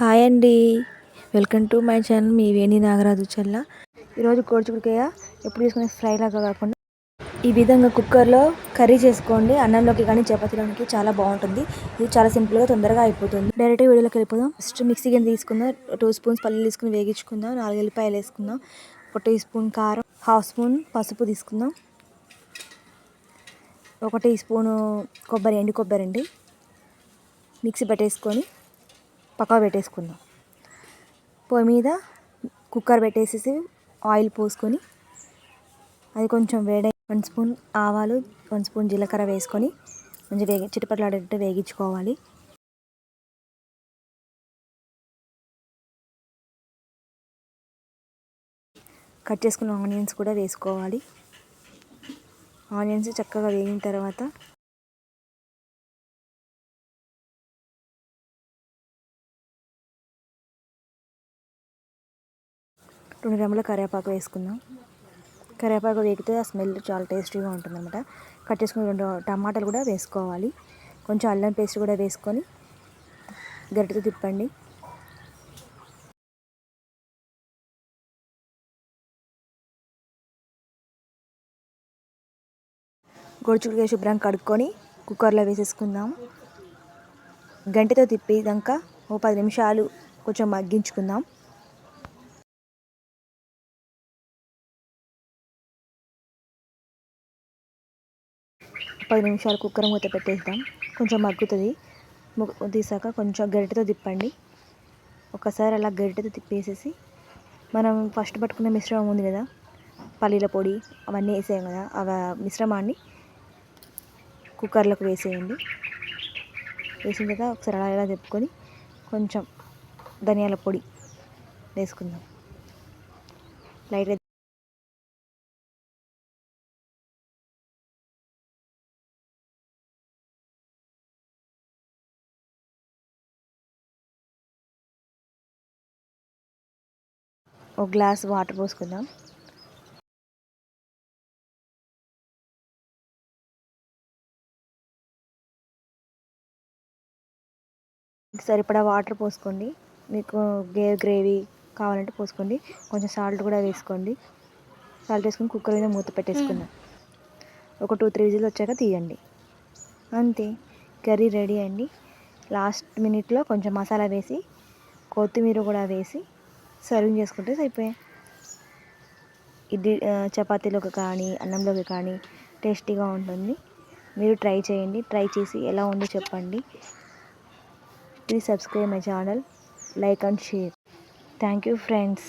Hi అండి. Welcome to my channel. మీ వేణి నాగరాజు చెల్ల. ఈరోజు కోడిచుకుడికాయ ఎప్పుడు తీసుకునే ఫ్రై లాగా కాకుండా ఈ విధంగా కుక్కర్లో కర్రీ చేసుకోండి. అన్నంలోకి కానీ చపాతీలోకి చాలా బాగుంటుంది. ఇది చాలా సింపుల్గా తొందరగా అయిపోతుంది. డైరెక్ట్ వీడియోలోకి వెళ్ళిపోదాం. ఫస్ట్ మిక్సీ కింద తీసుకుందాం. టూ స్పూన్స్ పల్లీలు తీసుకుని వేగించుకుందాం. నాలుగు ఎల్లిపాయలు వేసుకుందాం. ఒక టీ స్పూన్ కారం. హాఫ్ స్పూన్ పసుపు తీసుకుందాం. ఒక టీ స్పూను కొబ్బరి ఎండు కొబ్బరి అండి. మిక్సీ పెట్టేసుకొని పక్కా పెట్టేసుకుందాం. పొయ్యి మీద కుక్కర్ పెట్టేసేసి ఆయిల్ పోసుకొని అది కొంచెం వేడై వన్ స్పూన్ ఆవాలు వన్ స్పూన్ జీలకర్ర వేసుకొని మంచిగా వేగి చిటపట్లాడేటట్టు వేగించుకోవాలి. కట్ చేసుకున్న ఆనియన్స్ కూడా వేసుకోవాలి. ఆనియన్స్ చక్కగా వేగిన తర్వాత రెండు రెమ్మల కరివేపాకు వేసుకుందాం. కరివేపాకు వేగితే ఆ స్మెల్ చాలా టేస్టీగా ఉంటుంది అనమాట కట్ చేసుకుని రెండు టమాటాలు కూడా వేసుకోవాలి. కొంచెం అల్లం పేస్ట్ కూడా వేసుకొని గరిటతో తిప్పండి. గొడుచుడిగా శుభ్రంగా కడుక్కొని కుక్కర్లో వేసేసుకుందాం. గంటతో తిప్పి దాకా ఓ పది నిమిషాలు కొంచెం మగ్గించుకుందాం. పది నిమిషాలు కుక్కర్ మూత పెట్టేద్దాం. కొంచెం మగ్గుతుంది. తీసాక కొంచెం గరిటెతో తిప్పండి. ఒకసారి అలా గరిటెతో తిప్పేసేసి మనం ఫస్ట్ పట్టుకున్న మిశ్రమం ఉంది కదా పల్లీల పొడి అవన్నీ వేసేయం కదా అవి మిశ్రమాన్ని కుక్కర్లోకి వేసేయండి. వేసిన తర్వాత ఒకసారి అలా ఇలా తిప్పుకొని కొంచెం ధనియాల పొడి వేసుకుందాం. లైట్గా ఒక గ్లాస్ వాటర్ పోసుకుందాం. సరిపడా వాటర్ పోసుకోండి. మీకు గే గ్రేవీ కావాలంటే పోసుకోండి. కొంచెం సాల్ట్ కూడా వేసుకోండి. సాల్ట్ వేసుకొని కుక్కర్ మీద మూత పెట్టేసుకుందాం. ఒక టూ త్రీ విజిల్ వచ్చాక తీయండి. అంతే. కర్రీ రెడీ అండి లాస్ట్ మినిట్లో కొంచెం మసాలా వేసి కొత్తిమీర కూడా వేసి సర్వింగ్ చేసుకుంటే అయిపోయాయి ఇది చపాతీలోకి కానీ అన్నంలోకి కానీ టేస్టీగా ఉంటుంది. మీరు ట్రై చేయండి. ట్రై చేసి ఎలా ఉందో చెప్పండి. Please subscribe my channel like and share thank you friends